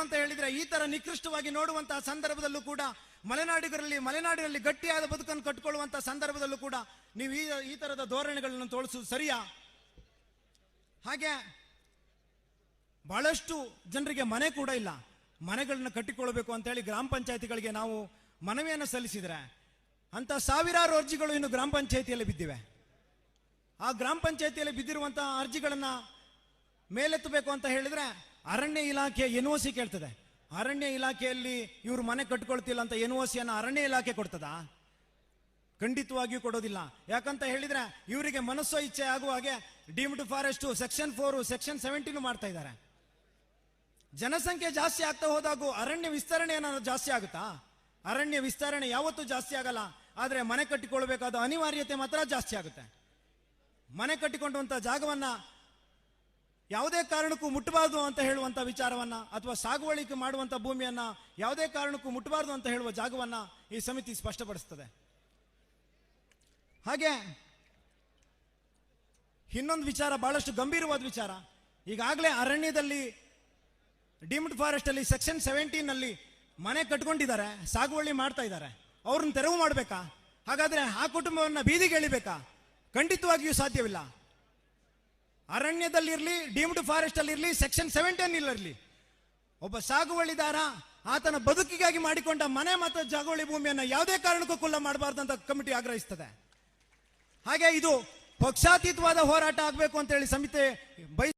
ಅಂತ ಹೇಳಿದ್ರೆ ಈ ತರ ನಿಕೃಷ್ಟವಾಗಿ ನೋಡುವಂತಹ ಸಂದರ್ಭದಲ್ಲೂ ಕೂಡ ಮಲೆನಾಡಿಗರಲ್ಲಿ, ಮಲೆನಾಡಿನಲ್ಲಿ ಗಟ್ಟಿಯಾದ ಬದುಕನ್ನು ಕಟ್ಟಿಕೊಳ್ಳುವಂತಹ ಸಂದರ್ಭದಲ್ಲೂ ಕೂಡ ನೀವು ಈ ಈ ತರದ ಧೋರಣೆಗಳನ್ನು ತೋರಿಸುವುದು ಸರಿಯಾ? ಹಾಗೆ ಬಹಳಷ್ಟು ಜನರಿಗೆ ಮನೆ ಕೂಡ ಇಲ್ಲ. ಮನೆಗಳನ್ನ ಕಟ್ಟಿಕೊಳ್ಳಬೇಕು ಅಂತ ಹೇಳಿ ಗ್ರಾಮ ಪಂಚಾಯತಿಗಳಿಗೆ ನಾವು ಮನವಿಯನ್ನು ಸಲ್ಲಿಸಿದ್ರೆ ಅಂತ ಸಾವಿರಾರು ಅರ್ಜಿಗಳು ಇನ್ನು ಗ್ರಾಮ ಪಂಚಾಯತಿಯಲ್ಲಿ ಬಿದ್ದಿವೆ. ಆ ಗ್ರಾಮ ಪಂಚಾಯತಿಯಲ್ಲಿ ಬಿದ್ದಿರುವಂತಹ ಅರ್ಜಿಗಳನ್ನ ಮೇಲೆತ್ತಬೇಕು ಅಂತ ಹೇಳಿದ್ರೆ ಅರಣ್ಯ ಇಲಾಖೆ ಎನ್ ಸಿ ಕೇಳ್ತದೆ. ಅರಣ್ಯ ಇಲಾಖೆಯಲ್ಲಿ ಇವರು ಮನೆ ಕಟ್ಕೊಳ್ತಿಲ್ಲ ಅಂತ ಎನ್ ಸಿಯನ್ನು ಅರಣ್ಯ ಇಲಾಖೆ ಕೊಡ್ತದಾ? ಖಂಡಿತವಾಗಿಯೂ ಕೊಡೋದಿಲ್ಲ. ಯಾಕಂತ ಹೇಳಿದ್ರೆ ಇವರಿಗೆ ಮನಸ್ಸೋ ಇಚ್ಛೆ ಆಗುವ ಹಾಗೆ deemed forest, section four, section seventeen ಮಾಡ್ತಾ ಇದ್ದಾರೆ. ಜನಸಂಖ್ಯೆ ಜಾಸ್ತಿ ಆಗ್ತಾ ಹೋದಾಗ ಅರಣ್ಯ ವಿಸ್ತರಣೆ ಏನಾದ್ರು ಜಾಸ್ತಿ ಆಗುತ್ತಾ? ಅರಣ್ಯ ವಿಸ್ತರಣೆ ಯಾವತ್ತೂ ಜಾಸ್ತಿ ಆಗಲ್ಲ. ಆದರೆ ಮನೆ ಕಟ್ಟಿಕೊಳ್ಬೇಕಾದ ಅನಿವಾರ್ಯತೆ ಮಾತ್ರ ಜಾಸ್ತಿ ಆಗುತ್ತೆ. ಮನೆ ಕಟ್ಟಿಕೊಂಡಂತ ಜಾಗವನ್ನ ಯಾವುದೇ ಕಾರಣಕ್ಕೂ ಮುಟ್ಟಬಾರದು ಅಂತ ಹೇಳುವಂತ ವಿಚಾರವನ್ನ ಅಥವಾ ಸಾಗುವಳಿಕೆ ಮಾಡುವಂತ ಭೂಮಿಯನ್ನ ಯಾವುದೇ ಕಾರಣಕ್ಕೂ ಮುಟ್ಟಬಾರದು ಅಂತ ಹೇಳುವ ಜಾಗವನ್ನ ಈ ಸಮಿತಿ ಸ್ಪಷ್ಟಪಡಿಸ್ತದೆ. ಹಾಗೆ ಇನ್ನೊಂದು ವಿಚಾರ, ಬಹಳಷ್ಟು ಗಂಭೀರವಾದ ವಿಚಾರ. ಈಗಾಗಲೇ ಅರಣ್ಯದಲ್ಲಿ, ಡೀಮ್ಡ್ ಫಾರೆಸ್ಟ್ ಅಲ್ಲಿ ಸೆಕ್ಷನ್ ಸೆವೆಂಟೀನ್ ಅಲ್ಲಿ ಮನೆ ಕಟ್ಕೊಂಡಿದ್ದಾರೆ, ಸಾಗುವಳಿ ಮಾಡ್ತಾ ಇದ್ದಾರೆ. ಅವ್ರನ್ನ ತೆರವು ಮಾಡಬೇಕಾ? ಹಾಗಾದ್ರೆ ಆ ಕುಟುಂಬವನ್ನ ಬೀದಿಗೆ ಎಳಿಬೇಕಾ? ಖಂಡಿತವಾಗಿಯೂ ಸಾಧ್ಯವಿಲ್ಲ. ಅರಣ್ಯದಲ್ಲಿರ್ಲಿ ಡೀಮ್ಡ್ ಫಾರೆಸ್ಟ್ ಅಲ್ಲಿ ಇರಲಿ ಸೆಕ್ಷನ್ ಸೆವೆಂಟೀನ್ ಇರಲಿ ಒಬ್ಬ ಸಾಗುವಳಿದಾರ, ಆತನ ಬದುಕಿಗಾಗಿ ಮಾಡಿಕೊಂಡ ಮನೆ ಮತ್ತು ಜಾಗುವಳಿ ಭೂಮಿಯನ್ನು ಯಾವುದೇ ಕಾರಣಕ್ಕೂ ಕುಲ್ಲ ಮಾಡಬಾರ್ದು ಅಂತ ಕಮಿಟಿ ಆಗ್ರಹಿಸ್ತದೆ. ಹಾಗೆ ಇದು ಪಕ್ಷಾತೀತವಾದ ಹೋರಾಟ ಆಗಬೇಕು ಅಂತ ಹೇಳಿ ಸಮಿತಿ ಬಯ